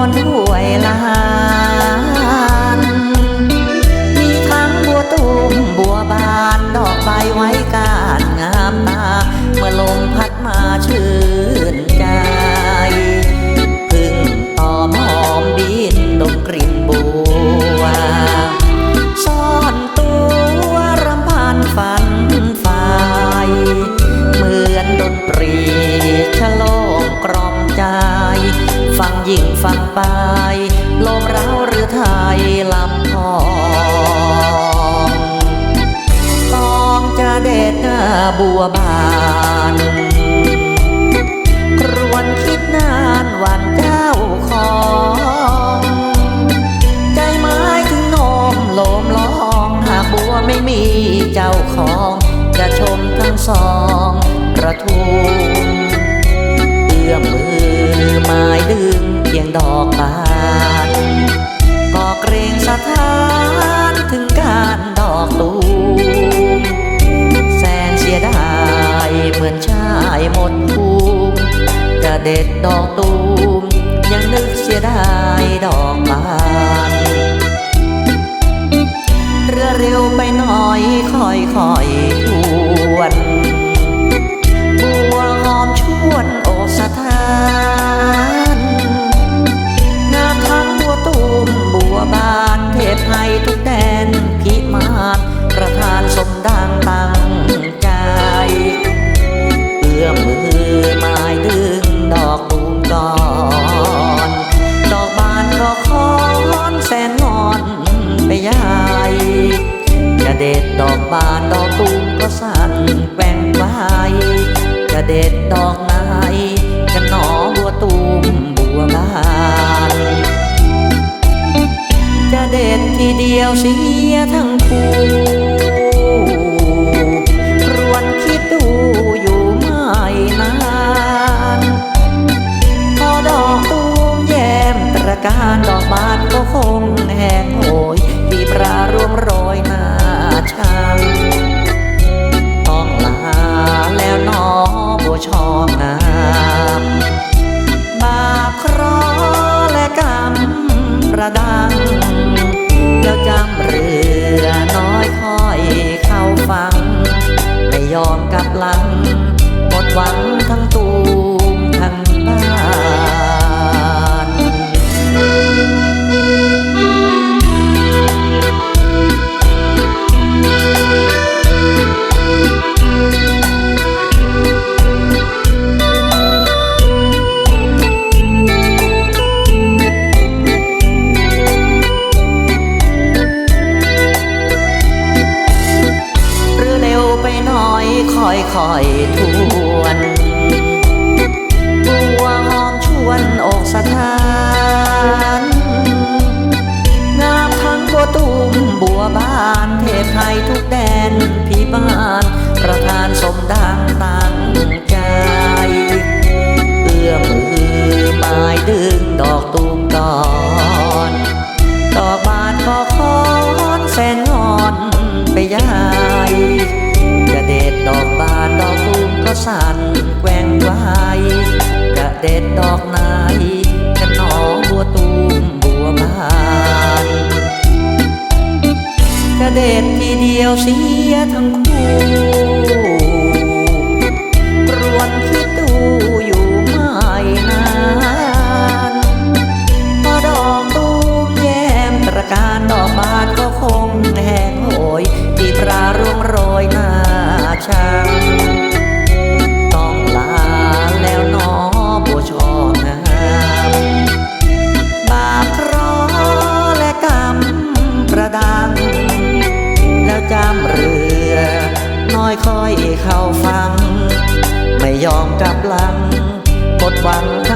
ชนห้วยลา งไปลมเราวหรือไทยลำพองต้องจะเด็ดหน้าบัวบานครวนคิดนานวันเจ้าของใจไม้ถึงโนมลมลองหากบัวไม่มีเจ้าของ จะชมทั้งสองประทุมเอื้อมมือ ไม้ดึงเพียงดอกบานก็เกรงสถานถึงการดอกตูมแสนเสียดายเหมือนชายหมดภูมิจะเด็ดดอกตูมยังนึกเสียดายดอกบานเรือเร็วไปหน่อยค่อยค่อยๆ เด็ดทีเดียวเสียทั้งคู่ แล้วจำเรือน้อยคอยเข้าฟัง ไม่ยอมกลับหลังหมดหวังทั้งตัว ไปใหญ่จะเด็ดดอกบานดอกตูมก็สั่นแกว่งไว้จะเด็ดดอกไหนจะหนอบัวตูมบัวบานจะเด็ดทีเดียวเสียทั้งคู่ ลังกดหวัง